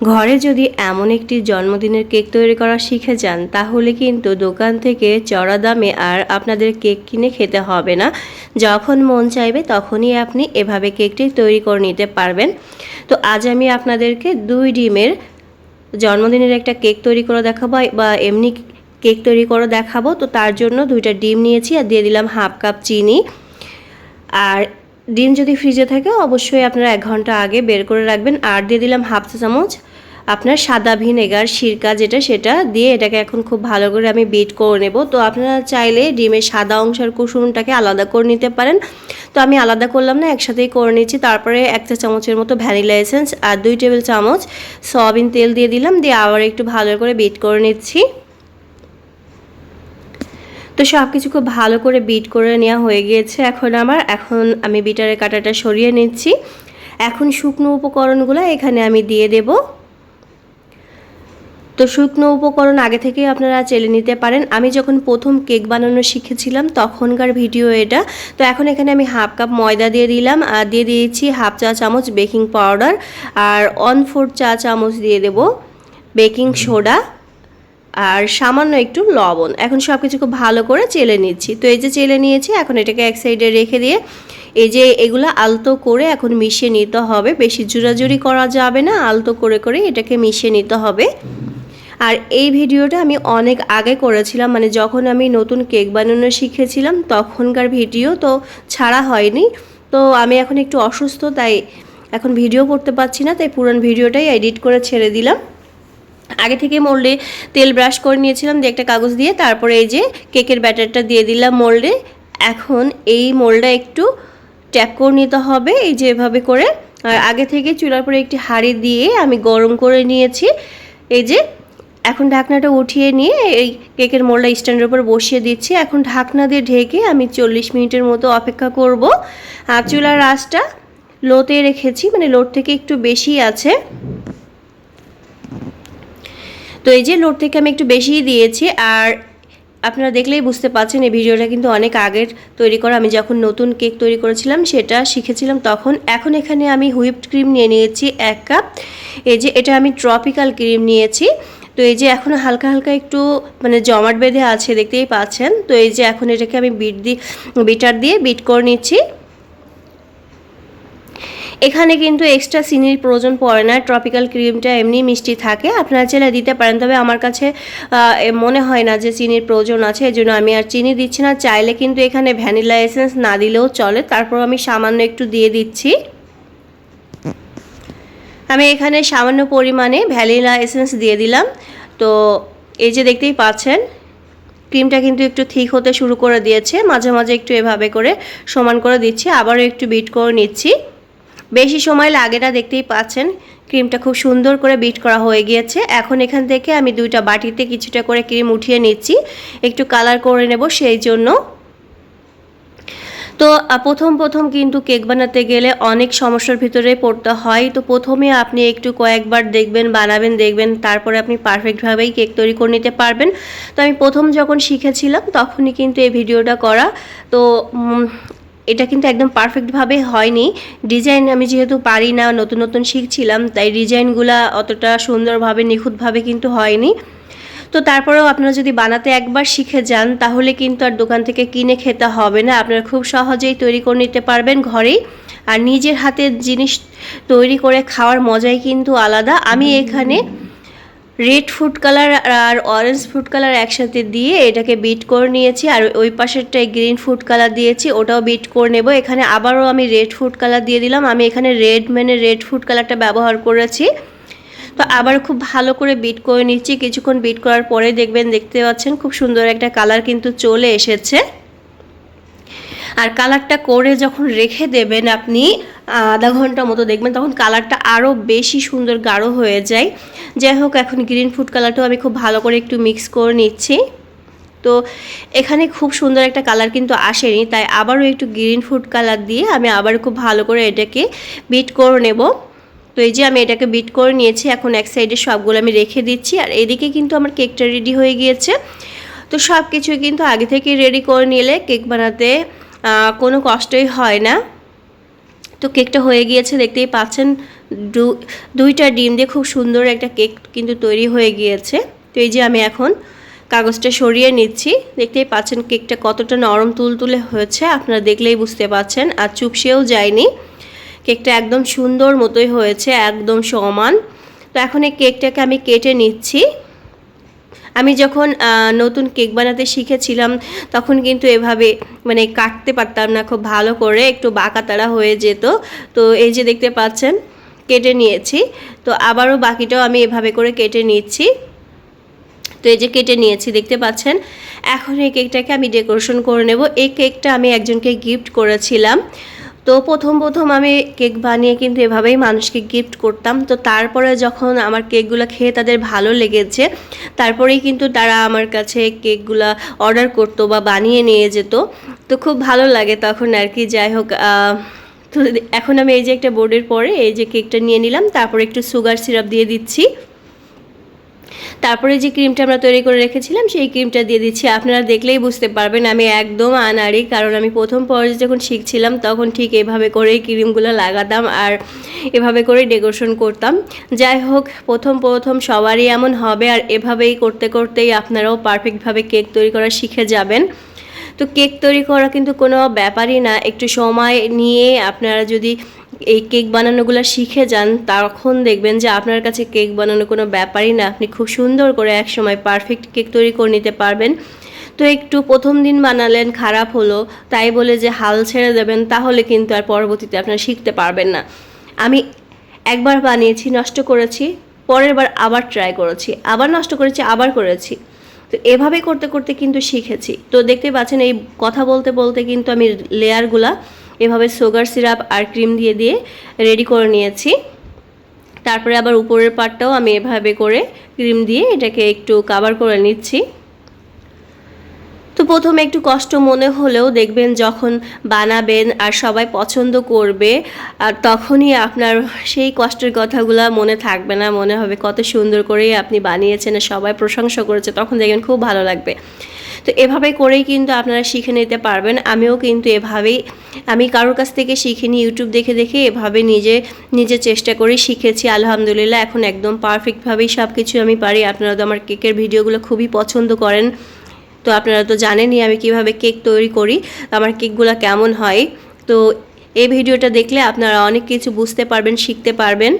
ঘরে যদি এমন একটি জন্মদিনের কেক তৈরি করা শিখে যান, তাহলে কিন্তু দোকান থেকে চড়া দামে আর আপনাদের কেক কিনে খেতে হবে না। যখন মন চাইবে তখনই আপনি এভাবে কেকটি তৈরি করে নিতে পারবেন। তো আজ আমি আপনাদেরকে দুই ডিমের জন্মদিনের একটা কেক তৈরি করে দেখাবো বা এমনি কেক তৈরি করে দেখাবো। তো তার জন্য দুইটা ডিম নিয়েছি আর দিয়ে দিলাম হাফ কাপ চিনি। আর ডিম যদি ফ্রিজে থাকে, অবশ্যই আপনারা এক ঘণ্টা আগে বের করে রাখবেন। আর দিয়ে দিলাম হাফ চা চামচ আপনার সাদা ভিনেগার, সিরকা যেটা সেটা দিয়ে এটাকে এখন খুব ভালো করে আমি বিট করে নেব। তো আপনারা চাইলে ডিমের সাদা অংশের কুসুমটাকে আলাদা করে নিতে পারেন। তো আমি আলাদা করলাম না, একসাথেই করে নিচ্ছি। তারপরে এক চা চামচের মতো ভ্যানিলা এসেন্স আর দুই টেবিল চামচ সয়াবিন তেল দিয়ে দিলাম। দিয়ে আবার একটু ভালো করে বিট করে নিচ্ছি। তো সব কিছু খুব ভালো করে বিট করে নেওয়া হয়ে গিয়েছে এখন আমার। এখন আমি বিটারের কাঁটাটা সরিয়ে নিচ্ছি। এখন শুকনো উপকরণগুলো এখানে আমি দিয়ে দেব। তো শুকনো উপকরণ আগে থেকে আপনারা চেলে নিতে পারেন। আমি যখন প্রথম কেক বানানো শিখেছিলাম তখনকার ভিডিও এটা। তো এখন এখানে আমি হাফ কাপ ময়দা দিয়ে দিলাম। আর দিয়ে দিয়েছি হাফ চা চামচ বেকিং পাউডার আর ওয়ান ফোর চা চামচ দিয়ে দেব বেকিং সোডা আর সামান্য একটু লবণ। এখন সব কিছু খুব ভালো করে চেলে নিচ্ছি। তো এই যে চেলে নিয়েছি এখন এটাকে এক সাইডে রেখে দিয়ে এই যে এগুলো আলতো করে এখন মিশিয়ে নিতে হবে। বেশি জোরাজুরি করা যাবে না আলতো করে করে এটাকে মিশিয়ে নিতে হবে। আর এই ভিডিওটা আমি অনেক আগে করেছিলাম মানে যখন আমি নতুন কেক বানানো শিখেছিলাম তখনকার ভিডিও তো ছাড়া হয়নি। তো আমি এখন একটু অসুস্থ, তাই এখন ভিডিও করতে পারছি না, তাই পুরান ভিডিওটাই এডিট করে ছেড়ে দিলাম। আগে থেকে মোল্ডে তেল ব্রাশ করে নিয়েছিলাম, দিয়ে একটা কাগজ দিয়ে তারপরে এই যে কেকের ব্যাটারটা দিয়ে দিলাম মোল্ডে। এখন এই মোল্ডটা একটু ট্যাপ করে নিতে হবে, এই যে এভাবে করে। আর আগে থেকে চুলার পরে একটি হাঁড়ি দিয়ে আমি গরম করে নিয়েছি, এই যে এখন ঢাকনাটা উঠিয়ে নিয়ে এই কেকের মোল্ডটা স্ট্যান্ডের উপর বসিয়ে দিচ্ছি। এখন ঢাকনা দিয়ে ঢেকে আমি চল্লিশ মিনিটের মতো অপেক্ষা করব। আর চুলার আঁচটা লোতে রেখেছি মানে লোড থেকে একটু বেশি আছে। তো এই যে লোড থেকে আমি একটু বেশিই দিয়েছি, আর আপনারা দেখলেই বুঝতে পারছেন এই ভিডিওটা কিন্তু অনেক আগের তৈরি করা। আমি যখন নতুন কেক তৈরি করেছিলাম, সেটা শিখেছিলাম তখন। এখন এখানে আমি হুইপড ক্রিম নিয়ে নিয়েছি এক কাপ। এই যে এটা আমি ট্রপিক্যাল ক্রিম নিয়েছি। তো এই যে এখন হালকা হালকা একটু মানে জমাট বেঁধে আছে, দেখতেই পাচ্ছেন? তো এই যে এখন এটাকে আমি বিট দিয়ে বিটার দিয়ে বিট করে নিচ্ছি। এখানে কিন্তু এক্সট্রা চিনির প্রয়োজন পড়ে না, ট্রপিক্যাল ক্রিমটা এমনি মিষ্টি থাকে। আপনারা চাইলে দিতে পারেন, তবে আমার কাছে মনে হয় না যে চিনির প্রয়োজন আছে, এই জন্য আমি আর চিনি দিচ্ছি না। চাইলে কিন্তু এখানে ভ্যানিলা এসেন্স না দিলেও চলে, তারপর আমি সামান্য একটু দিয়ে দিচ্ছি। আমি এখানে সামান্য পরিমাণে ভ্যানিলা এসেন্স দিয়ে দিলাম। তো এই যে দেখতেই পাচ্ছেন, ক্রিমটা কিন্তু একটু ঠিক হতে শুরু করে দিয়েছে। মাঝে মাঝে একটু এভাবে করে সমান করে দিচ্ছি, আবারও একটু বিট করে নিচ্ছি। বেশি সময় লাগে না, দেখতেই পাচ্ছেন, ক্রিমটা খুব সুন্দর করে বিট করা হয়ে গিয়েছে। এখন এখান থেকে আমি দুইটা বাটিতে কিছুটা করে ক্রিম উঠিয়ে নিচ্ছি। একটু কালার করে নেব সেই জন্য। তো প্রথম প্রথম কিন্তু কেক বানাতে গেলে অনেক সমস্যার ভিতরে পড়তে হয়। তো প্রথমে আপনি একটু কয়েকবার দেখবেন, বানাবেন, দেখবেন, তারপরে আপনি পারফেক্টভাবেই কেক তৈরি করে নিতে পারবেন। তো আমি প্রথম যখন শিখেছিলাম, তখনই কিন্তু এই ভিডিওটা করা। তো এটা কিন্তু একদম পারফেক্টভাবে হয়নি। ডিজাইন আমি যেহেতু পারি না, নতুন নতুন শিখছিলাম, তাই ডিজাইনগুলো অতটা সুন্দরভাবে, নিখুঁতভাবে কিন্তু হয়নি। তো তারপরেও আপনারা যদি বানাতে একবার শিখে যান তাহলে কিন্তু আর দোকান থেকে কিনে খেতে হবে না। আপনারা খুব সহজেই তৈরি করে নিতে পারবেন ঘরেই। আর নিজের হাতের জিনিস তৈরি করে খাওয়ার মজাই কিন্তু আলাদা। আমি এখানে রেড ফুড কালার আর অরেঞ্জ ফুড কালার একসাথে দিয়ে এটাকে বিট করে নিয়েছি। আর ওই পাশেরটায় গ্রিন ফুড কালার দিয়েছি ওটাও বিট করে নেব। এখানে আবারও আমি রেড ফুড কালার দিয়ে দিলাম। আমি এখানে রেড মানে রেড ফুড কালারটা ব্যবহার করেছি। তো আবার খুব ভালো করে বিট করে নিচ্ছি। কিছুক্ষণ বিট করার পরে দেখবেন, দেখতে পাচ্ছেন খুব সুন্দর একটা কালার কিন্তু চলে এসেছে। আর কালারটা করে যখন রেখে দেবেন আপনি, আধা ঘণ্টা মতো দেখবেন, তখন কালারটা আরও বেশি সুন্দর গাঢ় হয়ে যায়। যাই হোক, এখন গ্রিন ফুড কালারটাও আমি খুব ভালো করে একটু মিক্স করে নিচ্ছি। তো এখানে খুব সুন্দর একটা কালার কিন্তু আসেনি, তাই আবারও একটু গ্রিন ফুড কালার দিয়ে আমি আবার খুব ভালো করে এটাকে বিট করে নেব। তো এই যে আমি এটাকে বিট করে নিয়েছি, এখন এক সাইডে সবগুলো আমি রেখে দিচ্ছি, আর এদিকে কিন্তু আমার কেকটা রেডি হয়ে গিয়েছে। তো সব কিছুই কিন্তু আগে থেকে রেডি করে নিলে কেক বানাতে কোনো কষ্টই হয় না। তো কেকটা হয়ে গিয়েছে, দেখতেই পাচ্ছেন দুইটা ডিম দিয়ে খুব সুন্দর একটা কেক কিন্তু তৈরি হয়ে গিয়েছে। তো এই যে আমি এখন কাগজটা সরিয়ে নিচ্ছি, দেখতেই পাচ্ছেন কেকটা কতটা নরম তুলতুলে হয়েছে, আপনারা দেখলেই বুঝতে পাচ্ছেন, আর চুপসেও যায়নি। কেকটা একদম সুন্দর মতোই হয়েছে, একদম সমান। তো এখন এই কেকটাকে আমি কেটে নিচ্ছি। আমি যখন নতুন কেক বানাতে শিখেছিলাম, তখন কিন্তু এভাবে মানে কাটতে পারতাম না, খুব ভালো করে, একটু বাঁকাতারা হয়ে যেত। তো এই যে দেখতে পাচ্ছেন, কেটে নিয়েছি। তো আবারও বাকিটাও আমি এভাবে করে কেটে নিচ্ছি। তো এই যে কেটে নিয়েছি, দেখতে পাচ্ছেন? এখন এই কেকটাকে আমি ডেকোরেশন করে নেব। এই কেকটা আমি একজনকে গিফট করেছিলাম। তো প্রথম প্রথম আমি কেক বানিয়ে কিন্তু এভাবেই মানুষকে গিফট করতাম। তো তারপরে যখন আমার কেকগুলো খেয়ে তাদের ভালো লেগেছে, তারপরেই কিন্তু তারা আমার কাছে কেকগুলা অর্ডার করতো বা বানিয়ে নিয়ে যেত। তো খুব ভালো লাগে তখন আর কি। যাই হোক তো এখন আমি এই যে একটা বোর্ডের পরে এই যে কেকটা নিয়ে নিলাম, তারপরে একটু সুগার সিরাপ দিয়ে দিচ্ছি। তারপরে যে ক্রিমটা আমরা তৈরি করে রেখেছিলাম, সেই ক্রিমটা দিয়ে দিচ্ছি। আপনারা দেখলেই বুঝতে পারবেন, আমি একদম আনাড়ি, কারণ আমি প্রথম পর্যায়ে যখন শিখছিলাম, তখন ঠিক এভাবে করেই ক্রিমগুলো লাগাতাম আর এভাবে করে ডেকোরেশন করতাম। যাই হোক, প্রথম প্রথম সবারই এমন হবে আর এভাবেই করতে করতেই আপনারাও পারফেক্টভাবে কেক তৈরি করা শিখে যাবেন। তো কেক তৈরি করা কিন্তু কোনো ব্যাপারই না, একটু সময় নিয়ে আপনারা যদি এই কেক বানানোগুলো শিখে যান, তখন দেখবেন যে আপনার কাছে কেক বানানো কোনো ব্যাপারই না। আপনি খুব সুন্দর করে এক সময় পারফেক্ট কেক তৈরি করে নিতে পারবেন। তো একটু প্রথম দিন বানালেন, খারাপ হলো, তাই বলে যে হাল ছেড়ে দেবেন, তাহলে কিন্তু আর পরবর্তীতে আপনারা শিখতে পারবেন না। আমি একবার বানিয়েছি, নষ্ট করেছি, পরের বার আবার ট্রাই করেছি, আবার নষ্ট করেছি, আবার করেছি। তো এভাবে করতে করতে কিন্তু শিখেছি। তো দেখতে পাচ্ছেন এই কথা বলতে বলতে কিন্তু আমি লেয়ারগুলা এভাবে সুগার সিরাপ আর ক্রিম দিয়ে দিয়ে রেডি করে নিয়েছি। তারপরে আবার উপরের পাটটাও আমি এভাবে করে ক্রিম দিয়ে এটাকে একটু কাভার করে নিচ্ছি। তো প্রথমে একটু কষ্ট মনে হলেও দেখবেন যখন বানাবেন আর সবাই পছন্দ করবে, আর তখনই আপনার সেই কষ্টের কথাগুলো মনে থাকবে না, মনে হবে কত সুন্দর করেই আপনি বানিয়েছেন সবাই প্রশংসা করেছে, তখন দেখবেন খুব ভালো লাগবে। তো এভাবে করেই কিন্তু আপনারা শিখে নিতে পারবেন। আমিও কিন্তু এভাবেই, আমি কারোর কাছ থেকে শিখিনি ইউটিউব দেখে দেখে এভাবে নিজে নিজে চেষ্টা করে শিখেছি। আলহামদুলিল্লাহ, এখন একদম পারফেক্টভাবেই সব কিছু আমি পারি। আপনারা তো আমার কেকের ভিডিওগুলো খুবই পছন্দ করেন। তো আপনারা তো জানেনই আমি কীভাবে কেক তৈরি করি, আমার কেকগুলো কেমন হয়। তো এই ভিডিওটা দেখলে আপনারা অনেক কিছু বুঝতে পারবেন, শিখতে পারবেন।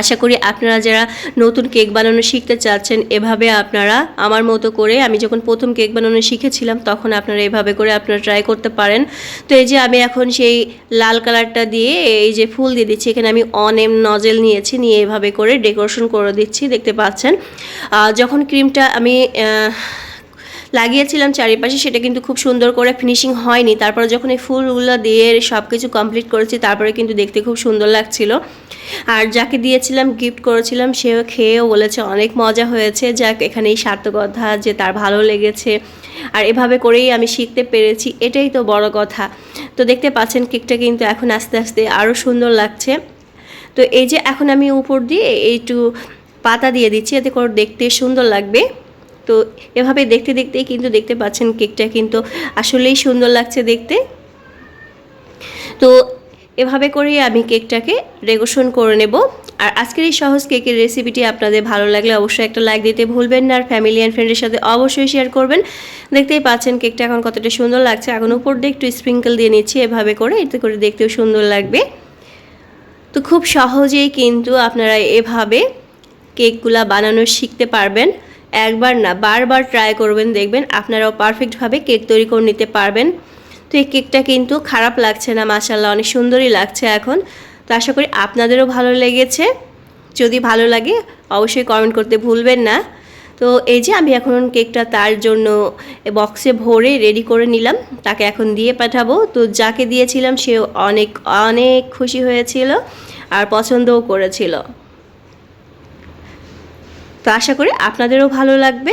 আশা করি আপনারা যারা নতুন কেক বানানো শিখতে চাচ্ছেন, এভাবে আপনারা আমার মতো করে, আমি যখন প্রথম কেক বানানো শিখেছিলাম, তখন আপনারা এভাবে করে আপনারা ট্রাই করতে পারেন। তো এই যে আমি এখন সেই লাল কালারটা দিয়ে, এই যে ফুল দিয়ে দিচ্ছি, এখানে আমি অন এম নজেল নিয়েছি, নিয়ে এভাবে করে ডেকোরেশন করে দিচ্ছি, দেখতে পাচ্ছেন। যখন ক্রিমটা আমি লাগিয়েছিলাম চারিপাশে, সেটা কিন্তু খুব সুন্দর করে ফিনিশিং হয়নি। তারপরে যখন এই ফুলগুলো দিয়ে সব কিছু কমপ্লিট করেছি, তারপরে কিন্তু দেখতে খুব সুন্দর লাগছিল। আর যাকে দিয়েছিলাম গিফট করেছিলাম, সেও খেয়েও বলেছে অনেক মজা হয়েছে। যাক এখানেই সার্থকতা যে তার ভালো লেগেছে। আর এভাবে করেই আমি শিখতে পেরেছি, এটাই তো বড় কথা। তো দেখতে পাচ্ছেন, কেকটা কিন্তু এখন আস্তে আস্তে আরও সুন্দর লাগছে। তো এই যে এখন আমি উপর দিয়ে একটু পাতা দিয়ে দিচ্ছি, এতে করে দেখতে সুন্দর লাগবে। তো এভাবে দেখতে দেখতেই কিন্তু দেখতে পাচ্ছেন, কেকটা কিন্তু আসলেই সুন্দর লাগছে দেখতে। তো এভাবে করেই আমি কেকটাকে ডেকোরেশন করে নেব। আর আজকের এই সহজ কেকের রেসিপিটি আপনাদের ভালো লাগলে অবশ্যই একটা লাইক দিতে ভুলবেন না। আর ফ্যামিলি অ্যান্ড ফ্রেন্ডের সাথে অবশ্যই শেয়ার করবেন। দেখতেই পাচ্ছেন কেকটা এখন কতটা সুন্দর লাগছে। এখন উপর দিয়ে একটু স্প্রিঙ্কেল দিয়ে নিচ্ছি এভাবে করে। এতে করে দেখতেও সুন্দর লাগবে। তো খুব সহজেই কিন্তু আপনারা এভাবে কেকগুলা বানানো শিখতে পারবেন। একবার না, বারবার ট্রাই করবেন, দেখবেন আপনারাও পারফেক্টভাবে কেক তৈরি করে নিতে পারবেন। তো এই কেকটা কিন্তু খারাপ লাগছে না মাসাল্লাহ অনেক সুন্দরই লাগছে এখন। তো আশা করি আপনাদেরও ভালো লেগেছে। যদি ভালো লাগে, অবশ্যই কমেন্ট করতে ভুলবেন না। তো এই যে আমি এখন কেকটা তার জন্য বক্সে ভরে রেডি করে নিলাম, তাকে এখন দিয়ে পাঠাবো। তো যাকে দিয়েছিলাম, সে অনেক অনেক খুশি হয়েছিল আর পছন্দও করেছিল। তো আশা করি আপনাদেরও ভালো লাগবে।